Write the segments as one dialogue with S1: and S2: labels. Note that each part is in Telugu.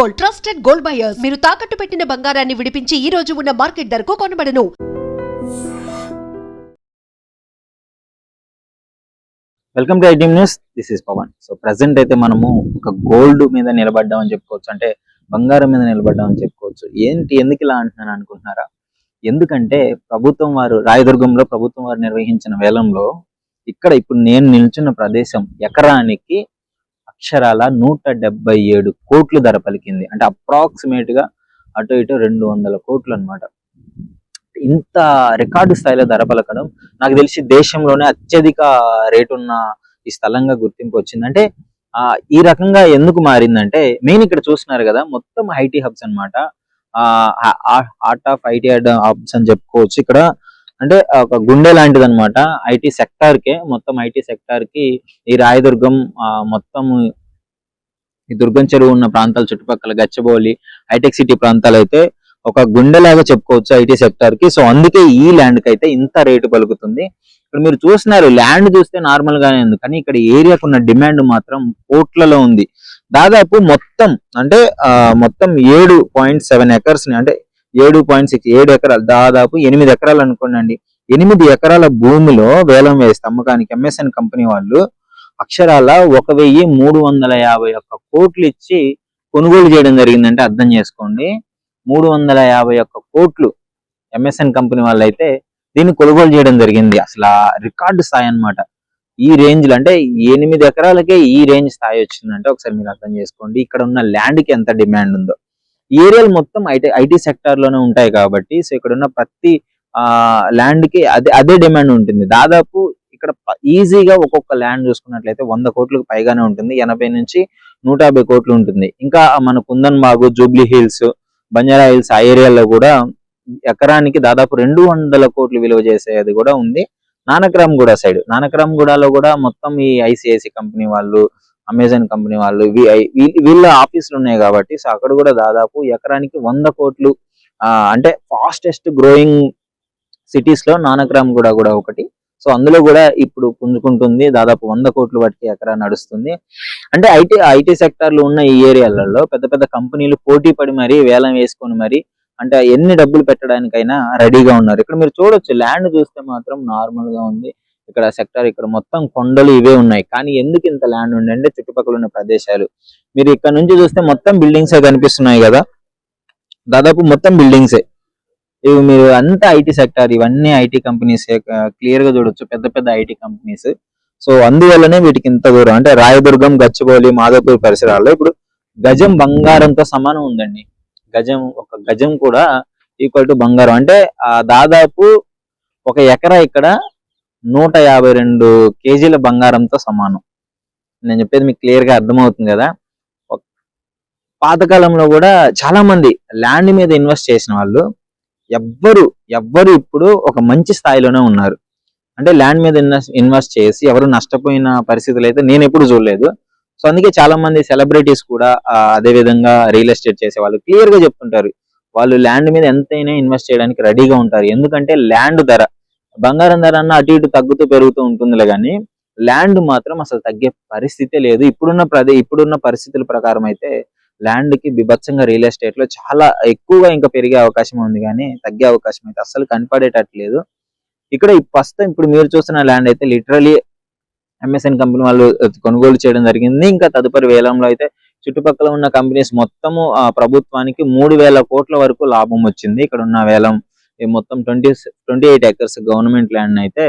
S1: Gold trusted gold buyers. మీరు తాకట్టు పెట్టిన బంగారాన్ని విడిపించి ఈ రోజు ఉన్న మార్కెట్ ధరకు కొనబడను.
S2: Welcome to IT news. This is Pavan so present అయితే మనము ఒక గోల్డ్ మీద నిలబడ్డామని చెప్పుకోవచ్చు. అంటే బంగారం మీద నిలబడ్డామని చెప్పుకోవచ్చు. ఏంటి ఎందుకు ఇలా అంటున్నాను అనుకుంటున్నారా? ఎందుకంటే ప్రభుత్వం వారు రాయదుర్గంలో ప్రభుత్వం వారు నిర్వహించిన వేలంలో ఇక్కడ ఇప్పుడు నేను నిల్చున్న ప్రదేశం ఎకరానికి అక్షరాల నూట డెబ్బై ఏడు కోట్లు ధర పలికింది. అంటే అప్రాక్సిమేట్గా అటు ఇటు రెండు వందల కోట్లు అన్నమాట. ఇంత రికార్డు స్థాయిలో ధర పలకడం నాకు తెలిసి దేశంలోనే అత్యధిక రేటు ఉన్న ఈ స్థలంగా గుర్తింపు వచ్చింది. అంటే ఆ ఈ రకంగా ఎందుకు మారిందంటే మెయిన్ ఇక్కడ చూస్తున్నారు కదా మొత్తం ఐటీ హబ్స్ అన్నమాట. ఆ ఆర్ట్ ఆఫ్ ఐటీ హబ్స్ అని చెప్పుకోవచ్చు. ఇక్కడ అంటే ఒక గుండె లాంటిది అనమాట ఐటీ సెక్టార్కే మొత్తం ఐటీ సెక్టార్కి ఈ రాయదుర్గం మొత్తం ఈ దుర్గం చెరువు ఉన్న ప్రాంతాల చుట్టుపక్కల గచ్చబౌలి హైటెక్ సిటీ ప్రాంతాలు అయితే ఒక గుండెలాగా చెప్పుకోవచ్చు ఐటీ సెక్టార్కి సో అందుకే ఈ ల్యాండ్కి అయితే ఇంత రేటు పలుకుతుంది. ఇక్కడ మీరు చూస్తున్నారు ల్యాండ్ చూస్తే నార్మల్ గానే ఉంది. కానీ ఇక్కడ ఏరియాకు ఉన్న డిమాండ్ మాత్రం కోట్లలో ఉంది. దాదాపు మొత్తం అంటే మొత్తం ఏడు పాయింట్ సెవెన్ ఎకర్స్ని అంటే ఏడు పాయింట్ సిక్స్ ఏడు ఎకరాలు దాదాపు ఎనిమిది ఎకరాలు అనుకోండి ఎనిమిది ఎకరాల భూమిలో వేలం వేస్తే అమ్మకానికి ఎంఎస్ఎన్ కంపెనీ వాళ్ళు అక్షరాల ఒక వెయ్యి మూడు వందల యాభై ఒక్క కోట్లు ఇచ్చి కొనుగోలు చేయడం జరిగిందంటే అర్థం చేసుకోండి. మూడు వందల యాభై ఒక్క కోట్లు ఎంఎస్ఎన్ కంపెనీ వాళ్ళు అయితే దీన్ని కొనుగోలు చేయడం జరిగింది. అసలు ఆ రికార్డు స్థాయి అన్నమాట. ఈ రేంజ్లో అంటే ఎనిమిది ఎకరాలకే ఈ రేంజ్ స్థాయి వచ్చిందంటే ఒకసారి మీరు అర్థం చేసుకోండి. ఇక్కడ ఉన్న ల్యాండ్కి ఎంత డిమాండ్ ఉందో. ఏరియాలు మొత్తం ఐటీ ఐటీ సెక్టార్లోనే ఉంటాయి కాబట్టి సో ఇక్కడ ఉన్న ప్రతి ఆ ల్యాండ్కి అదే అదే డిమాండ్ ఉంటుంది. దాదాపు ఇక్కడ ఈజీగా ఒక్కొక్క ల్యాండ్ చూసుకున్నట్లయితే వంద కోట్లకు పైగానే ఉంటుంది. ఎనభై నుంచి నూట యాభై కోట్లు ఉంటుంది. ఇంకా మన కుందన్ బాగు జూబ్లీ హిల్స్ బంజారా హిల్స్ ఆ ఏరియాలో కూడా ఎకరానికి దాదాపు రెండు వందల కోట్లు విలువ చేసేది కూడా ఉంది. నానక్రామ్ గూడ సైడ్. నానక్రామ్ గూడలో కూడా మొత్తం ఈ ఐసిఐసి కంపెనీ వాళ్ళు అమెజాన్ కంపెనీ వాళ్ళు వీ- వీళ్ళ ఆఫీసులు ఉన్నాయి కాబట్టి సో అక్కడ కూడా దాదాపు ఎకరానికి వంద కోట్లు ఆ, అంటే ఫాస్టెస్ట్ గ్రోయింగ్ సిటీస్లో నానక్రామ్ కూడా కూడా ఒకటి. సో అందులో కూడా ఇప్పుడు పుంజుకుంటుంది దాదాపు వంద కోట్లు వాటికి ఎకరా నడుస్తుంది. అంటే ఐటీ ఐటీ సెక్టార్లు ఉన్న ఈ ఏరియాలలో పెద్ద పెద్ద కంపెనీలు పోటీ పడి మరి వేలం వేసుకొని మరి అంటే ఎన్ని డబ్బులు పెట్టడానికైనా రెడీగా ఉన్నారు. ఇక్కడ మీరు చూడొచ్చు ల్యాండ్ చూస్తే మాత్రం నార్మల్గా ఉంది. ఇక్కడ సెక్టార్ ఇక్కడ మొత్తం కొండలు ఇవే ఉన్నాయి. కానీ ఎందుకు ఇంత ల్యాండ్ ఉంది చుట్టుపక్కల ఉన్న ప్రదేశాలు. మీరు ఇక్కడ నుంచి చూస్తే మొత్తం బిల్డింగ్స్ కనిపిస్తున్నాయి కదా. దాదాపు మొత్తం బిల్డింగ్సే ఇవి మీరు అంతా ఐటీ సెక్టార్ ఇవన్నీ ఐటీ కంపెనీస్ క్లియర్గా చూడొచ్చు. పెద్ద పెద్ద ఐటీ కంపెనీస్ సో అందువల్లనే వీటికి ఇంత దూరం. అంటే రాయదుర్గం గచ్చిబౌలి మాధవపూర్ పరిసరాల్లో ఇప్పుడు గజం బంగారంతో సమానం ఉందండి. గజం ఒక గజం కూడా ఈక్వల్ టు బంగారం. అంటే దాదాపు ఒక ఎకరా ఇక్కడ నూట యాభై రెండు కేజీల బంగారంతో సమానం. నేను చెప్పేది మీకు క్లియర్గా అర్థమవుతుంది కదా. పాతకాలంలో కూడా చాలా మంది ల్యాండ్ మీద ఇన్వెస్ట్ చేసిన వాళ్ళు ఎవ్వరు ఎవ్వరు ఇప్పుడు ఒక మంచి స్థాయిలోనే ఉన్నారు. అంటే ల్యాండ్ మీద ఇన్వెస్ట్ ఇన్వెస్ట్ చేసి ఎవరు నష్టపోయిన పరిస్థితులు అయితే నేను ఎప్పుడు చూడలేదు. సో అందుకే చాలా మంది సెలబ్రిటీస్ కూడా అదే విధంగా రియల్ ఎస్టేట్ చేసే వాళ్ళు క్లియర్గా చెప్తుంటారు. వాళ్ళు ల్యాండ్ మీద ఎంతైనా ఇన్వెస్ట్ చేయడానికి రెడీగా ఉంటారు. ఎందుకంటే ల్యాండ్ ధర బంగారం ధర అన్న అటు ఇటు తగ్గుతూ పెరుగుతూ ఉంటుందిలే కానీ ల్యాండ్ మాత్రం అసలు తగ్గే పరిస్థితే లేదు. ఇప్పుడున్న ప్రదే ఇప్పుడున్న పరిస్థితుల ప్రకారం అయితే ల్యాండ్కి బిభత్సంగా రియల్ ఎస్టేట్లో చాలా ఎక్కువగా ఇంకా పెరిగే అవకాశం ఉంది కానీ తగ్గే అవకాశం అయితే అస్సలు కనపడేటట్లేదు ఇక్కడ ప్రస్తుతం ఇప్పుడు మీరు చూస్తున్న ల్యాండ్ అయితే లిటరలీ ఎంఎస్ఎన్ కంపెనీ వాళ్ళు కొనుగోలు చేయడం జరిగింది. ఇంకా తదుపరి వేలంలో అయితే చుట్టుపక్కల ఉన్న కంపెనీస్ మొత్తము ఆ, ప్రభుత్వానికి మూడు వేల కోట్ల వరకు లాభం వచ్చింది. ఇక్కడ ఉన్న వేలం మొత్తం twenty twenty eight acres government land అయితే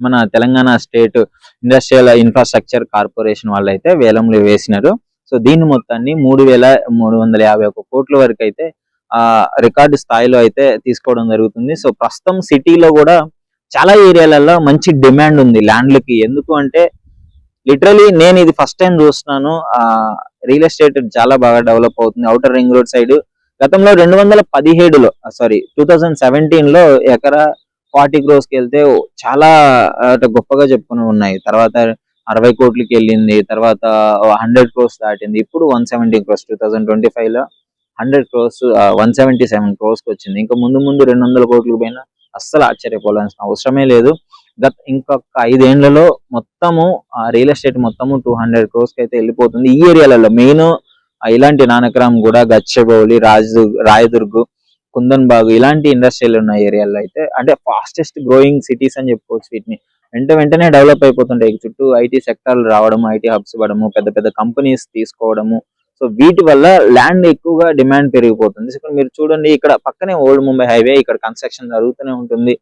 S2: మన Telangana state industrial infrastructure corporation వాళ్ళు అయితే వేలంలో వేసినారు. సో దీని మొత్తాన్ని మూడు వేల మూడు వందల యాభై ఒక కోట్ల వరకు అయితే ఆ రికార్డు స్థాయిలో అయితే తీసుకోవడం జరుగుతుంది. సో ప్రస్తుతం సిటీలో కూడా చాలా ఏరియాలలో మంచి డిమాండ్ ఉంది ల్యాండ్లకి. ఎందుకు అంటే లిటరలీ నేను ఇది ఫస్ట్ టైం చూస్తున్నాను. ఆ రియల్ ఎస్టేట్ చాలా బాగా డెవలప్ అవుతుంది. అవుటర్ రింగ్ రోడ్ సైడ్ గతంలో రెండు వందల పదిహేడులో సారీ టూ థౌజండ్ సెవెంటీన్లో ఎకరా ఫార్టీ క్రోస్కి వెళ్తే చాలా గొప్పగా చెప్పుకుని ఉన్నాయి. తర్వాత అరవై కోట్లకి వెళ్ళింది తర్వాత హండ్రెడ్ క్రోస్ దాటింది. ఇప్పుడు one seventy crores two thousand twenty ఫైవ్లో hundred crores one seventy seven క్రోస్కి వచ్చింది ఇంకా ముందు ముందు రెండు వందల కోట్లకు పైన అస్సలు ఆశ్చర్యపోవాల్సిన అవసరమే లేదు. గత ఇంకొక ఐదేళ్ళలో మొత్తము రియల్ ఎస్టేట్ మొత్తము టూ హండ్రెడ్ క్రోస్కి అయితే వెళ్ళిపోతుంది. ఈ ఏరియాలలో మెయిన్ ఇలాంటి నానక్రామ్ కూడా గచ్చబౌలి రాజు రాయదుర్గు కుందన్ బాగు ఇలాంటి ఇండస్ట్రీలు ఉన్న ఏరియాల్లో అయితే అంటే ఫాస్టెస్ట్ గ్రోయింగ్ సిటీస్ అని చెప్పుకోవచ్చు వీటిని. వెంట వెంటనే డెవలప్ అయిపోతుంటాయి చుట్టూ ఐటీ సెక్టార్లు రావడము ఐటీ హబ్స్ ఇవ్వడము పెద్ద పెద్ద కంపెనీస్ తీసుకోవడము. సో వీటి వల్ల ల్యాండ్ ఎక్కువగా డిమాండ్ పెరిగిపోతుంది. ఇక్కడ మీరు చూడండి ఇక్కడ పక్కనే ఓల్డ్ ముంబై హైవే ఇక్కడ కన్స్ట్రక్షన్ జరుగుతూనే ఉంటుంది.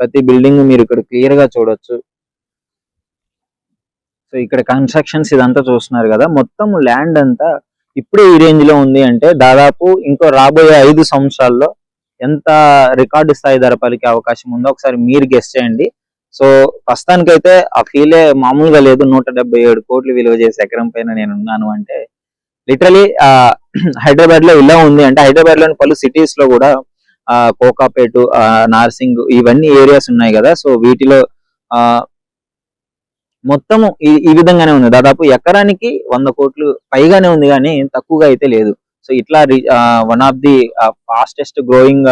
S2: ప్రతి బిల్డింగ్ మీరు ఇక్కడ క్లియర్గా చూడొచ్చు. సో ఇక్కడ కన్స్ట్రక్షన్స్ ఇదంతా చూస్తున్నారు కదా. మొత్తం ల్యాండ్ అంతా ఇప్పుడే ఈ రేంజ్లో ఉంది అంటే దాదాపు ఇంకో రాబోయే ఐదు సంవత్సరాల్లో ఎంత రికార్డు స్థాయి ధర పలికే అవకాశం ఉందో ఒకసారి మీరు గెస్ట్ చేయండి. సో ప్రస్తుతానికైతే ఆ ఫీలే మామూలుగా లేదు. నూట డెబ్బై ఏడు కోట్లు విలువ చేసే ఎకరం పైన నేను ఉన్నాను అంటే లిటరలీ హైదరాబాద్లో ఇలా ఉంది అంటే హైదరాబాద్లోని పలు సిటీస్లో కూడా ఆ కోకాపేట ఆ, నార్సింగ్ ఇవన్నీ ఏరియాస్ ఉన్నాయి కదా. సో వీటిలో మొత్తము ఈ ఈ విధంగానే ఉంది. దాదాపు ఎకరానికి వంద కోట్లు పైగానే ఉంది కానీ తక్కువగా అయితే లేదు. సో ఇట్లా one of the fastest growing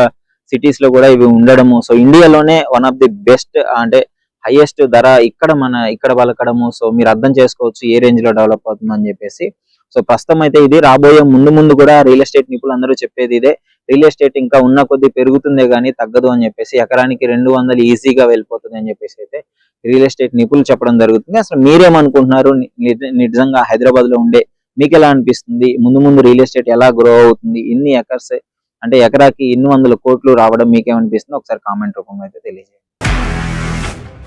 S2: సిటీస్లో కూడా ఇవి ఉండడము. సో ఇండియాలోనే వన్ ఆఫ్ ది బెస్ట్ అంటే హైయెస్ట్ ధర ఇక్కడ మన ఇక్కడ పలకడము. సో మీరు అర్థం చేసుకోవచ్చు ఏ రేంజ్లో డెవలప్ అవుతుంది అని చెప్పేసి. సో ప్రస్తుతం అయితే ఇది రాబోయే ముందు ముందు కూడా రియల్ ఎస్టేట్ నిపుణులు అందరూ చెప్పేది ఇదే. రియల్ ఎస్టేట్ ఇంకా ఉన్న కొద్ది పెరుగుతుందే కానీ తగ్గదు అని చెప్పేసి ఎకరానికి రెండు వందలు ఈజీగా వెళ్ళిపోతుంది అని చెప్పేసి అయితే రియల్ ఎస్టేట్ నిపుణులు చెప్పడం జరుగుతుంది. అసలు మీరేమనుకుంటున్నారు? నిజ- నిజంగా హైదరాబాద్లో ఉండే మీకు ఎలా అనిపిస్తుంది? ముందు ముందు రియల్ ఎస్టేట్ ఎలా గ్రో అవుతుంది? ఇన్ని ఎకర్స్ అంటే ఎకరాకి ఎన్ని వందల కోట్లు రావడం మీకేమనిపిస్తుంది? ఒకసారి కామెంట్ రూపంలో అయితే తెలియజేయండి.